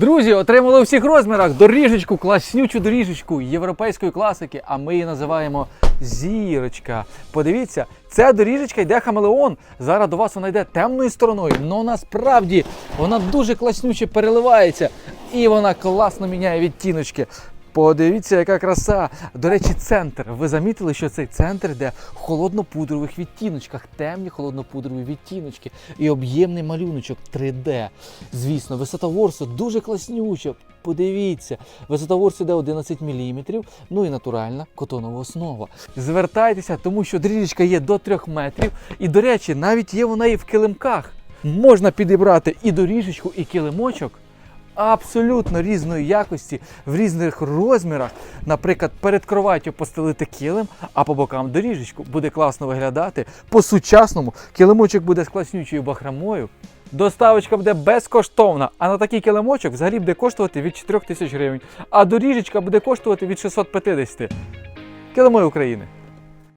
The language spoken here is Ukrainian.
Друзі, отримали у всіх розмірах доріжечку, класнючу доріжечку європейської класики, а ми її називаємо зірочка. Подивіться, ця доріжечка йде хамелеон. Зараз до вас вона йде темною стороною, але насправді вона дуже класнюче переливається і вона класно міняє відтіночки. Подивіться, яка краса. До речі, центр. Ви замітили, що цей центр йде в холоднопудрових відтіночках, темні холоднопудрові відтіночки і об'ємний малюночок 3D. Звісно, висота ворсу дуже класнюча. Подивіться, висота ворсу йде 11 мм, ну і натуральна котонова основа. Звертайтеся, тому що дріжечка є до 3 метрів. І, до речі, навіть є вона і в килимках. Можна підібрати і доріжечку, і килимочок абсолютно різної якості в різних розмірах. Наприклад, перед кроваттю постелити килим, а по бокам доріжечку буде класно виглядати. По-сучасному килимочок буде з класнючою бахромою. Доставочка буде безкоштовна, а на такий килимочок взагалі буде коштувати від 4 тисяч гривень, а доріжечка буде коштувати від 650. Килимої України.